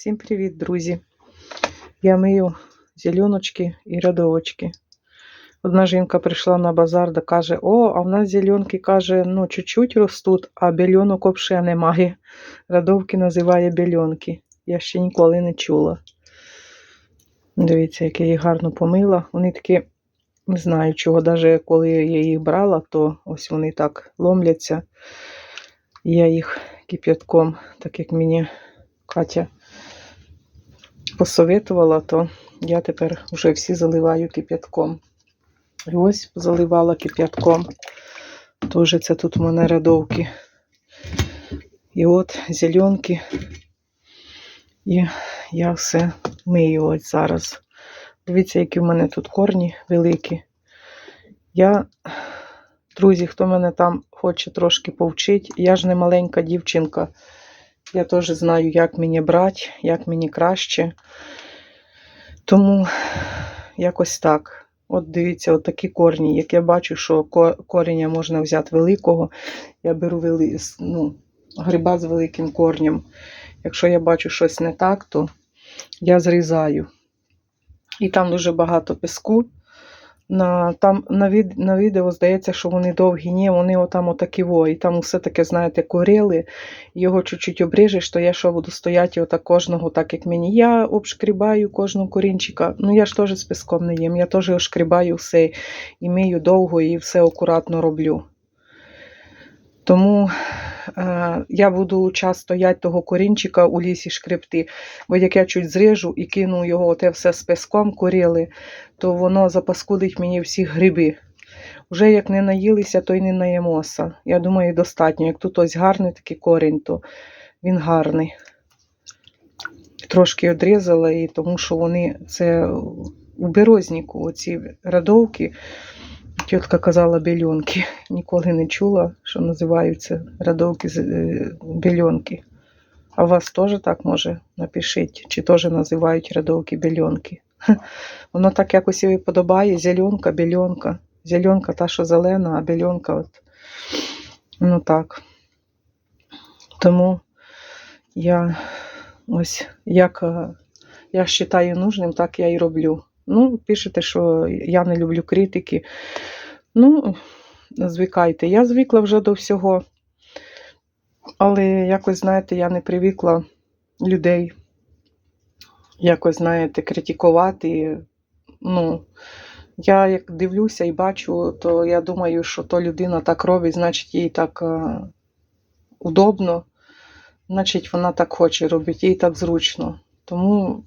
Всім привіт, друзі! Я мию зеленочки і рядовочки. Одна жінка прийшла на базар да каже: О, а в нас зеленки, каже, ну, чуть-чуть ростуть, а бельонок взагалі немає. Радовки називає бельонки. Я ще ніколи не чула. Дивіться, як я їх гарно помила. Вони такі, не знаю чого, навіть коли я їх брала, то ось вони так ломляться. Я їх кип'ятком, так як мені Катя посоветувала, то я тепер вже всі заливаю кип'ятком. І ось заливала кип'ятком. Теж це тут у мене рядовки. І от зеленки. І я все мию ось зараз. Дивіться, які в мене тут корні великі. Я, друзі, хто мене там хоче трошки повчити, я ж не маленька дівчинка. Я теж знаю, як мені брати, як мені краще. Тому якось так. От дивіться, от такі корні. Як я бачу, що коріння можна взяти великого, я беру вели... ну, гриба з великим корнем. Якщо я бачу щось не так, то я зрізаю. І там дуже багато піску. На, там на, від, на відео здається, що вони довгі. Ні, вони отам отакі во. І там все таке, знаєте, курили, Його чуть-чуть обріжеш, то я що буду стояти отак кожного, так як мені. Я обшкрібаю кожного корінчика. Ну я ж теж з піском не їм. Я теж ошкрібаю все і мию довго і все акуратно роблю. Тому е, я буду час стояти того корінчика у лісі шкребти. Бо як я чуть зрежу і кину його оте все з песком коріли, то воно запаскудить мені всі гриби. Уже як не наїлися, то й не наїмося. Я думаю, достатньо. Як тут ось гарний такий корінь, то він гарний. Трошки одрізала, і тому що вони це у березніку, оці радовки. Тітка казала бельонки. Ніколи не чула, що називаються радовки з е, бельонки. А вас теж так може напишіть, чи теж називають радовки бельонки. Воно так якось і подобає. Зеленка, бельонка. Зеленка та, що зелена, а бельонка от. Ну так. Тому я ось як е, я вважаю нужним, так я і роблю. Ну, пишете, що я не люблю критики. Ну, звикайте. Я звикла вже до всього. Але якось, знаєте, я не привикла людей якось, знаєте, критикувати. Ну, я як дивлюся і бачу, то я думаю, що то людина так робить, значить, їй так е, удобно, значить, вона так хоче робити, їй так зручно. Тому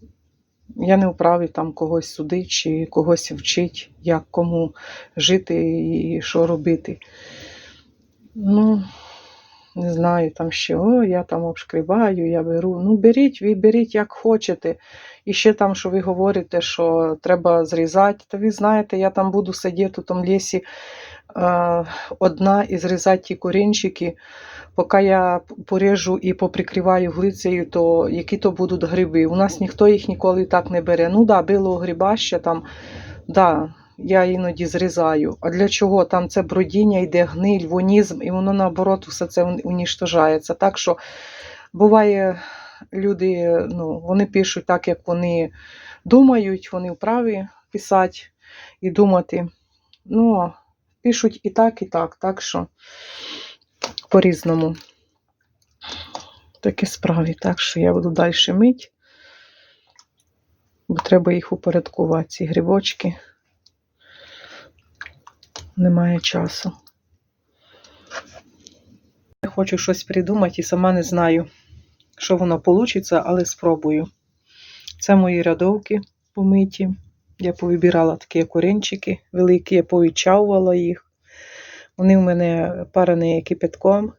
я не вправі там когось судити чи когось вчить, як кому жити і що робити. Ну, не знаю, там ще, о, я там обшкрібаю, я беру. Ну, беріть, ви беріть, як хочете. І ще там, що ви говорите, що треба зрізати, то ви знаєте, я там буду сидіти у тому лісі е, одна і зрізати ті корінчики. Поки я порежу і поприкриваю глицею, то які то будуть гриби. У нас ніхто їх ніколи так не бере. Ну да, било гриба ще там, да, я іноді зрізаю. А для чого? Там це бродіння, йде гниль, вонізм, і воно наоборот все це уніштожається. Так що буває, люди ну, вони пишуть так, як вони думають, вони вправі писати і думати. Ну, пишуть і так, і так. Так що по-різному. Такі справи. Так що я буду далі мити, бо треба їх упорядкувати, ці грибочки. Немає часу. Я хочу щось придумати і сама не знаю, що воно вийде, але спробую. Це мої рядовки помиті. Я повибирала такі корінчики великі, я повичавувала їх. Вони в мене парені кипятком.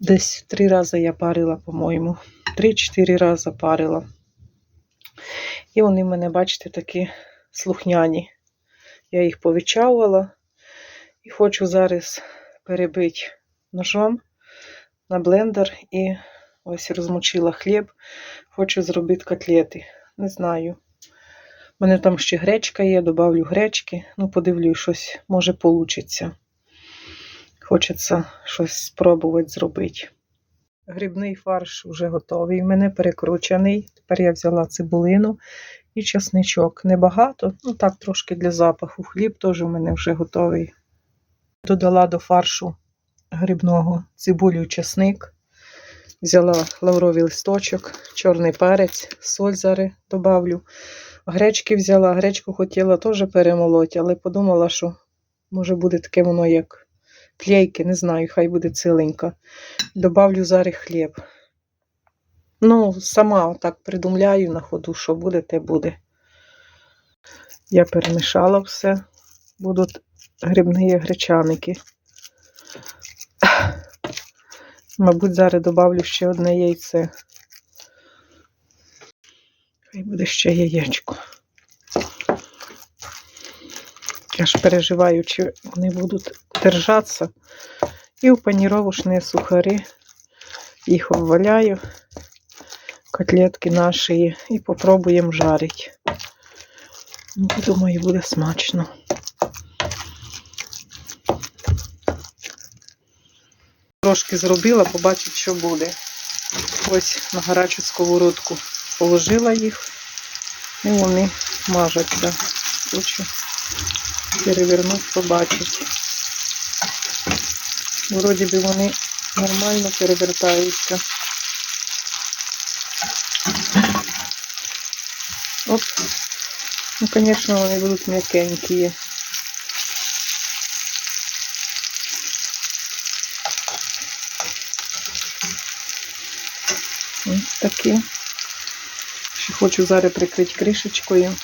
Десь три рази я парила, по-моєму. Три-чотири рази парила. І вони в мене, бачите, такі слухняні. Я їх повичавувала і хочу зараз перебити ножом на блендер і ось розмочила хліб. Хочу зробити котлети. Не знаю. У мене там ще гречка є, добавлю гречки. Ну, подивлюсь, щось може вийде. Хочеться щось спробувати зробити. Грибний фарш вже готовий. У мене перекручений. Тепер я взяла цибулину і чесничок. Небагато, ну так трошки для запаху. Хліб теж у мене вже готовий. Додала до фаршу грибного цибулю, чесник. Взяла лавровий листочок, чорний перець, соль зараз добавлю. Гречки взяла, гречку хотіла теж перемолоти, але подумала, що може буде таке воно як клейки, не знаю, хай буде циленька. Добавлю зараз хліб. Ну, сама так придумляю на ходу, що буде, те буде. Я перемішала все. Будуть грибні гречаники. Мабуть, зараз добавлю ще одне яйце. Хай буде ще яєчко. Я ж переживаю, чи вони будуть держатися. І в паніровушні сухари їх обваляю, котлетки наші, і попробуємо жарити. Ну, Думаю, буде смачно. Трошки зробила, побачить, що буде. Ось на гарячу сковородку положила їх, і вони мажаться. Хочу перевернути, побачити. Вроді би вони нормально перевертаються. Оп. Ну, звісно, вони будуть м'якенькі. Ось такі. Ще хочу зараз прикрити кришечкою.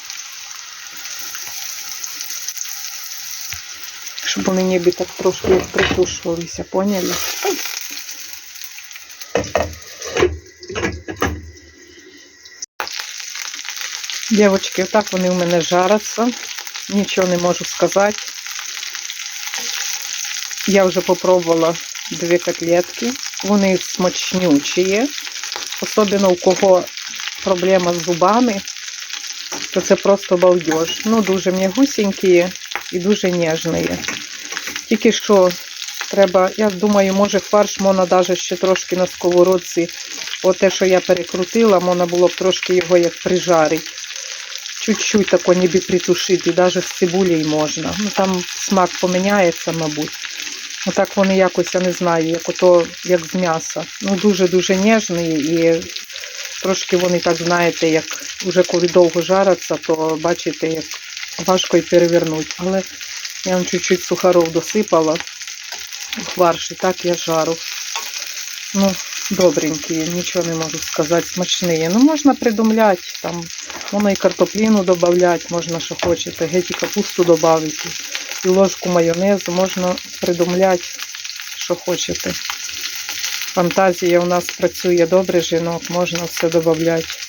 Щоб вони ніби так трошки притушувалися, поняли? Дівчатки, отак вони у мене жаряться. Нічого не можу сказати. Я вже попробувала дві котлетки. Вони смачнючі. Особливо у кого проблема з зубами, то це просто балдеж. Ну, дуже м'ягусінькі і дуже ніжні. Тільки що треба, я думаю, може фарш можна навіть ще трошки на сковородці. От те, що я перекрутила, можна було б трошки його як прижарити. Чуть-чуть тако ніби притушити, навіть з цибулею можна. Ну там смак поміняється, мабуть. Отак вони якось, я не знаю, як ото, як з м'яса. Ну, дуже-дуже ніжні і трошки вони так, знаєте, як уже коли довго жаряться, то бачите, як важко і перевернути. Але я вам чуть-чуть сухаров досипала в фарш, і так я жару. Ну, добренькі, нічого не можу сказати, смачні. Ну, можна придумляти, там, можна і картопліну додати, можна, що хочете, геть і капусту додати, і ложку майонезу, можна придумляти, що хочете. Фантазія у нас працює добре, жінок, можна все додати.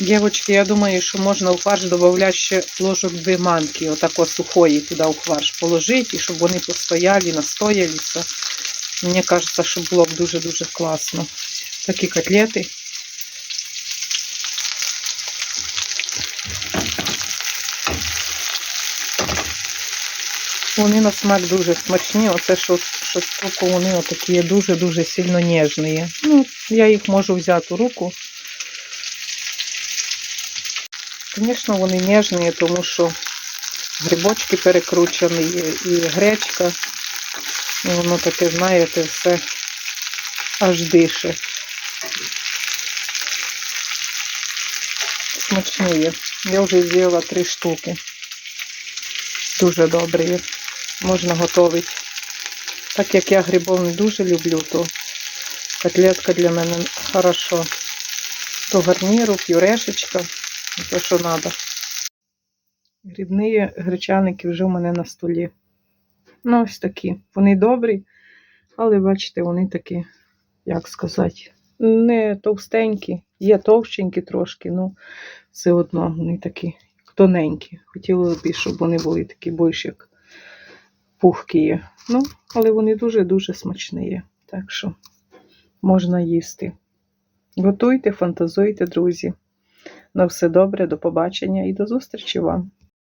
Дівчатки, я думаю, що можна у фарш додати ще ложок дві манки, отако сухої туди у фарш положити, і щоб вони постояли, настоялися. Мені кажеться, що було б дуже-дуже класно. Такі котлети. Вони на смак дуже смачні. Оце що, що тільки вони отакі дуже-дуже сильно ніжні. Ну, я їх можу взяти у руку. Звісно, вони ніжні, тому що грибочки перекручені і гречка. І воно таке, знаєте, все аж дише. Смачні. Я вже з'їла три штуки. Дуже добрі. Можна готувати. Так як я грибов не дуже люблю, то котлетка для мене хорошо. До гарніру, пюрешечка, те, що треба. Грибні гречаники вже у мене на столі. Ну, ось такі. Вони добрі, але бачите, вони такі, як сказати, не товстенькі, є товщенькі трошки, ну все одно вони такі тоненькі. Хотіла б, щоб вони були такі більш як пухкі. Ну, але вони дуже-дуже смачні. Так що можна їсти. Готуйте, фантазуйте, друзі. На все добре, до побачення і до зустрічі вам!